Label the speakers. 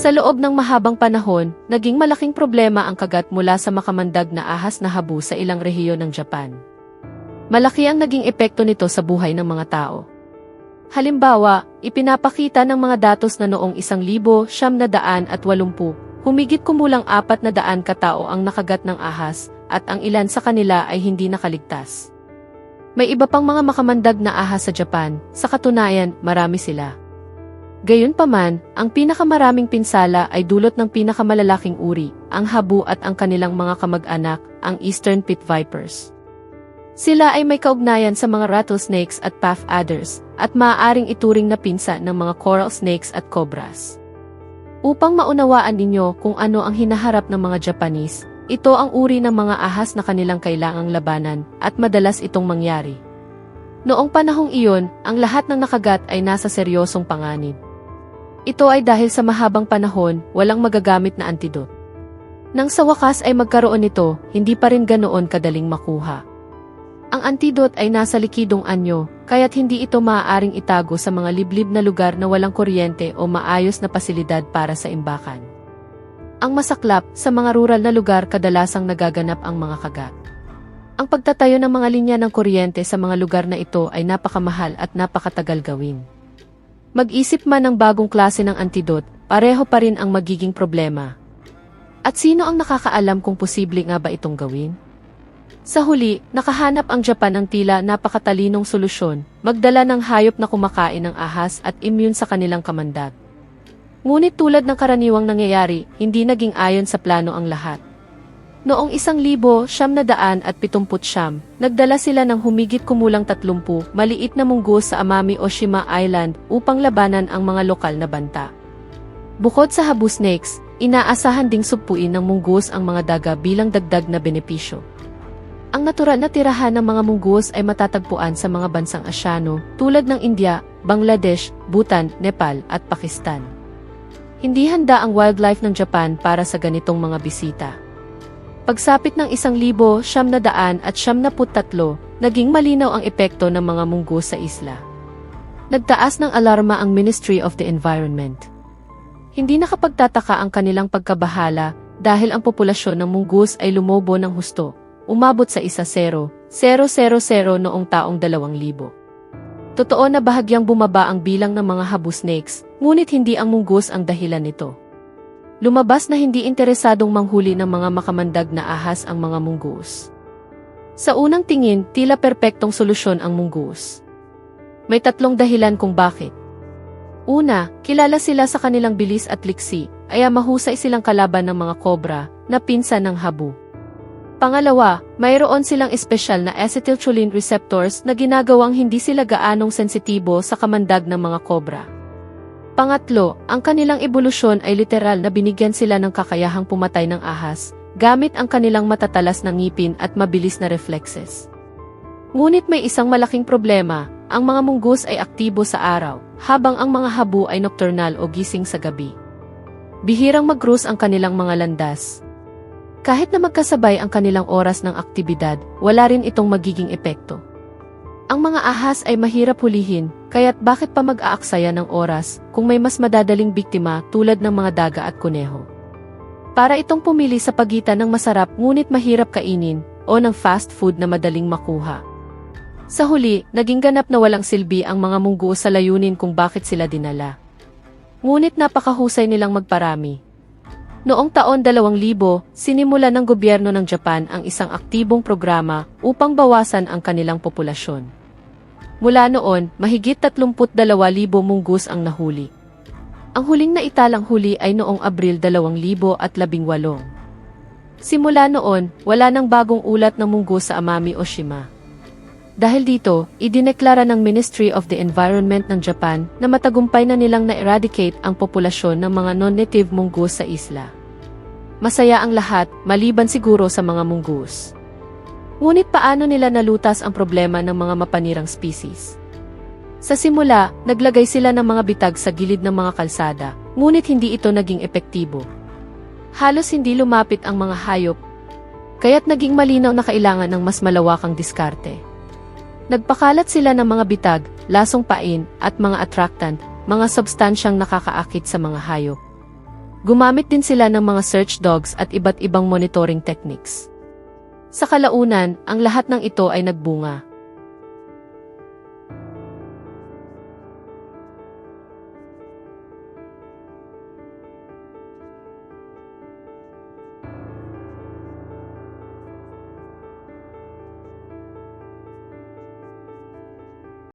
Speaker 1: Sa loob ng mahabang panahon, naging malaking problema ang kagat mula sa makamandag na ahas na habu sa ilang rehiyon ng Japan. Malaki ang naging epekto nito sa buhay ng mga tao. Halimbawa, ipinapakita ng mga datos na noong isang libo, siyam na daan at walumpu, humigit kumulang apat na daan katao ang nakagat ng ahas, at ang ilan sa kanila ay hindi nakaligtas. May iba pang mga makamandag na ahas sa Japan, sa katunayan, marami sila. Gayunpaman, ang pinakamaraming pinsala ay dulot ng pinakamalalaking uri, ang habu at ang kanilang mga kamag-anak, ang Eastern Pit Vipers. Sila ay may kaugnayan sa mga rattlesnakes at path adders, at maaaring ituring na pinsa ng mga coral snakes at cobras. Upang maunawaan ninyo kung ano ang hinaharap ng mga Japanese, ito ang uri ng mga ahas na kanilang kailangang labanan, at madalas itong mangyari. Noong panahong iyon, ang lahat ng nakagat ay nasa seryosong panganib. Ito ay dahil sa mahabang panahon, walang magagamit na antidote. Nang sa wakas ay magkaroon nito, hindi pa rin ganoon kadaling makuha. Ang antidote ay nasa likidong anyo, kaya't hindi ito maaaring itago sa mga liblib na lugar na walang kuryente o maayos na pasilidad para sa imbakan. Ang masaklap, sa mga rural na lugar kadalasang nagaganap ang mga kagat. Ang pagtatayo ng mga linya ng kuryente sa mga lugar na ito ay napakamahal at napakatagal gawin. Mag-isip man ng bagong klase ng antidote, pareho pa rin ang magiging problema. At sino ang nakakaalam kung posible nga ba itong gawin? Sa huli, nakahanap ang Japan ng tila napakatalinong solusyon, magdala ng hayop na kumakain ng ahas at immune sa kanilang kamandag. Ngunit tulad ng karaniwang nangyayari, hindi naging ayon sa plano ang lahat. Noong isang libo, siyam na daan at pitumput siyam, nagdala sila ng humigit kumulang tatlumpu, maliit na munggo sa Amami Oshima Island upang labanan ang mga lokal na banta. Bukod sa habu snakes, inaasahan ding supuin ng munggus ang mga daga bilang dagdag na benepisyo. Ang natural na tirahan ng mga munggus ay matatagpuan sa mga bansang Asyano tulad ng India, Bangladesh, Bhutan, Nepal at Pakistan. Hindi handa ang wildlife ng Japan para sa ganitong mga bisita. Pagsapit ng isang libo, siyam na daan at siyam na tatlo, naging malinaw ang epekto ng mga munggo sa isla. Nagtaas ng alarma ang Ministry of the Environment. Hindi nakapagtataka ang kanilang pagkabahala dahil ang populasyon ng munggus ay lumobo ng husto, umabot sa isa 0, 000 noong taong 2000. Totoo na bahagyang bumaba ang bilang ng mga habu snakes, ngunit hindi ang munggus ang dahilan nito. Lumabas na hindi interesadong manghuli ng mga makamandag na ahas ang mga munggus. Sa unang tingin, tila perpektong solusyon ang munggus. May tatlong dahilan kung bakit. Una, kilala sila sa kanilang bilis at liksi, kaya mahusay silang kalaban ng mga kobra na pinsan ng habu. Pangalawa, mayroon silang espesyal na acetylcholine receptors na ginagawang hindi sila gaanong sensitibo sa kamandag ng mga kobra. Pangatlo, ang kanilang ebolusyon ay literal na binigyan sila ng kakayahang pumatay ng ahas, gamit ang kanilang matatalas na ngipin at mabilis na reflexes. Ngunit may isang malaking problema, ang mga munggus ay aktibo sa araw, habang ang mga habu ay nocturnal o gising sa gabi. Bihirang mag-cruise ang kanilang mga landas. Kahit na magkasabay ang kanilang oras ng aktibidad, wala rin itong magiging epekto. Ang mga ahas ay mahirap hulihin, kaya't bakit pa mag-aaksaya ng oras kung may mas madadaling biktima tulad ng mga daga at kuneho? Para itong pumili sa pagitan ng masarap ngunit mahirap kainin o ng fast food na madaling makuha. Sa huli, naging ganap na walang silbi ang mga munggo sa layunin kung bakit sila dinala. Ngunit napakahusay nilang magparami. Noong taon 2000, sinimula ng gobyerno ng Japan ang isang aktibong programa upang bawasan ang kanilang populasyon. Mula noon, mahigit 32,000 munggus ang nahuli. Ang huling na italang huli ay noong Abril 2018. Simula noon, wala nang bagong ulat ng munggus sa Amami Oshima. Dahil dito, idineklara ng Ministry of the Environment ng Japan na matagumpay na nilang na-eradicate ang populasyon ng mga non-native munggus sa isla. Masaya ang lahat, maliban siguro sa mga munggus. Ngunit paano nila nalutas ang problema ng mga mapanirang species? Sa simula, naglagay sila ng mga bitag sa gilid ng mga kalsada, ngunit hindi ito naging epektibo. Halos hindi lumapit ang mga hayop, kaya't naging malinaw na kailangan ng mas malawakang diskarte. Nagpakalat sila ng mga bitag, lasong pain, at mga attractant, mga substansyang nakakaakit sa mga hayop. Gumamit din sila ng mga search dogs at iba't ibang monitoring techniques. Sa kalaunan, ang lahat ng ito ay nagbunga.